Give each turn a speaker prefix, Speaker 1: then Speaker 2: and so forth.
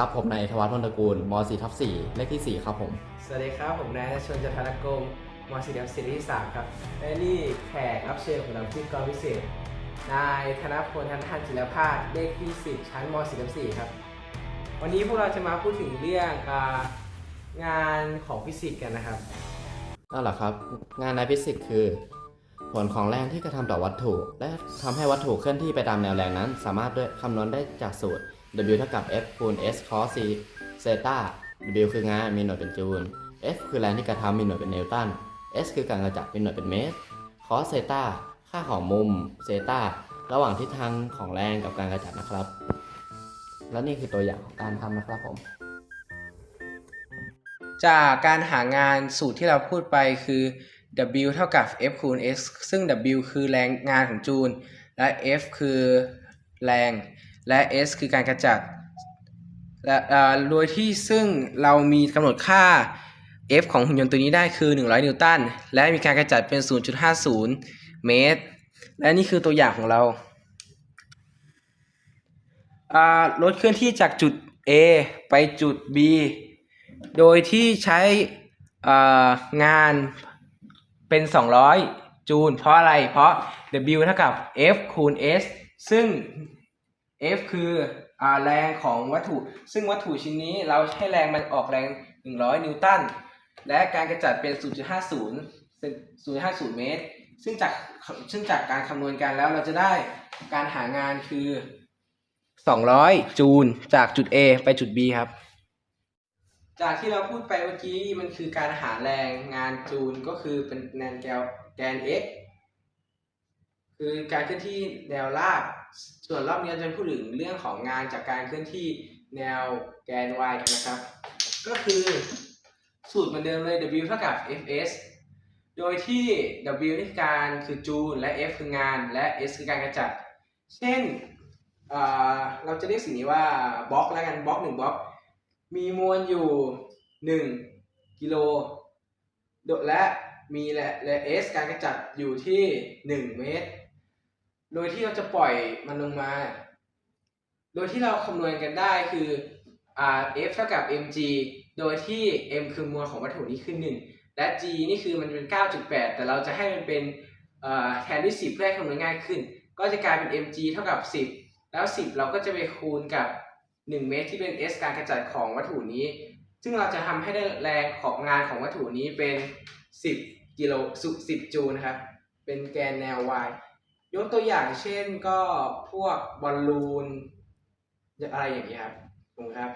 Speaker 1: ครับ ผมนายธวัฒน์พลตระกูลม .4 ทับ4เลขที่ 4 ครับผม
Speaker 2: สวัสดีครับ ผมนายณชนจันทรกรมมศิลป์ศิริที่สามครับและนี่แขกรับเชิญของเราที่กรพิเศษ นายธนพลทันทันจิรพาสเลขที่10ชั้นมศิลป์สี่ครับ วันนี้พวกเราจะมาพูดถึงเรื่องอางานของฟิสิกส์กันนะครับ
Speaker 1: นั่นแหละครับ งานในฟิสิกส์คือ ผลของแรงที่กระทำต่อวัตถุ และทำให้วัตถุเคลื่อนที่ไปตามแนวแรงนั้น สามารถด้วยคำนวณได้จากสูตร W เท่ากับ F คูณ S cos C เซตา W คืองานมีหน่วยเป็นจูล F คือแรงที่กระทำมีหน่วยเป็นนิวตัน S คือการกระจัดเป็นหน่วยเป็นเมตร cos เซตาค่าของมุมเซตาระหว่างทิศทางของแรงกับการกระจัดนะครับ และนี่คือตัวอย่างของการทำนะครับผม
Speaker 2: จากการหางานสูตรที่เราพูดไปคือ W เท่ากับ F คูณ S ซึ่ง W คือแรงงานของจูล และ F คือแรง และ S คือการกระจัดและโดยที่ซึ่งเรามีกำหนดค่า F ของหุ่นยนต์ตัวนี้ได้คือ 100 นิวตัน และมีการกระจัดเป็น 0.50 เมตร และนี่คือตัวอย่างของเรารถเคลื่อนที่จากจุด A ไปจุด B โดยที่ใช้งานเป็น 200 จูลเพราะอะไร เพราะ W เท่ากับ F คูณ S ซึ่ง F คืออแรงของวัตถุ ซึ่งวัตถุชิ้นนี้เราให้แรงมันออกแรง 100 นิวตัน และการกระจัดเป็น 0.50เซน0.50 เมตร ซึ่งจากซึ่งจากการคำนวณกันแล้วเราจะได้การหางานคือ 200 จูลจากจุด A ไปจุด B ครับ จากที่เราพูดไปเมื่อกี้มันคือการหาแรงงานจูลก็คือเป็นแนวแกนแกน x คือการเคลื่อนที่แนวราบ ส่วนรอบนี้เราจะพูดถึงเรื่องของงานจากการเคลื่อนที่แนวแกน y กันนะครับ ก็คือสูตรเหมือนเดิมเลย w เท่ากับ fs โดยที่ w นี่การคือจูลและ f คืองานและ s คือการกระจัด เช่นเเราจะเรียกสิ่งนี้ว่าบล็อกแล้วกันบล็อกหนึ่งบล็อก มีมวลอยู่ 1 กิโลและมีและและ s การกระจัดอยู่ที่ 1 เมตร โดยที่เราจะปล่อยมันลงมา โดยที่เราคำนวณกันได้คืออ่า f เท่ากับ mg โดยที่ m คือมวลของวัตถุนี้คือ1และ g นี่คือมันเป็น 9.8 แต่เราจะให้มันเป็นแทนด้วย 10 เพื่อให้คำนวณง่ายขึ้น ก็จะกลายเป็น mg เท่ากับ 10 แล้ว 10 เราก็จะไปคูณกับ 1 เมตรที่เป็น s การกระจัดของวัตถุนี้ ซึ่งเราจะทำให้ได้แรงของงานของวัตถุนี้เป็น 10 กิโลสุ10 จูลนะครับ เป็นแกนแนว y ยกตัวอย่างเช่นก็พวกบอลลูนอะไรอย่างนี้ยครับผมครับ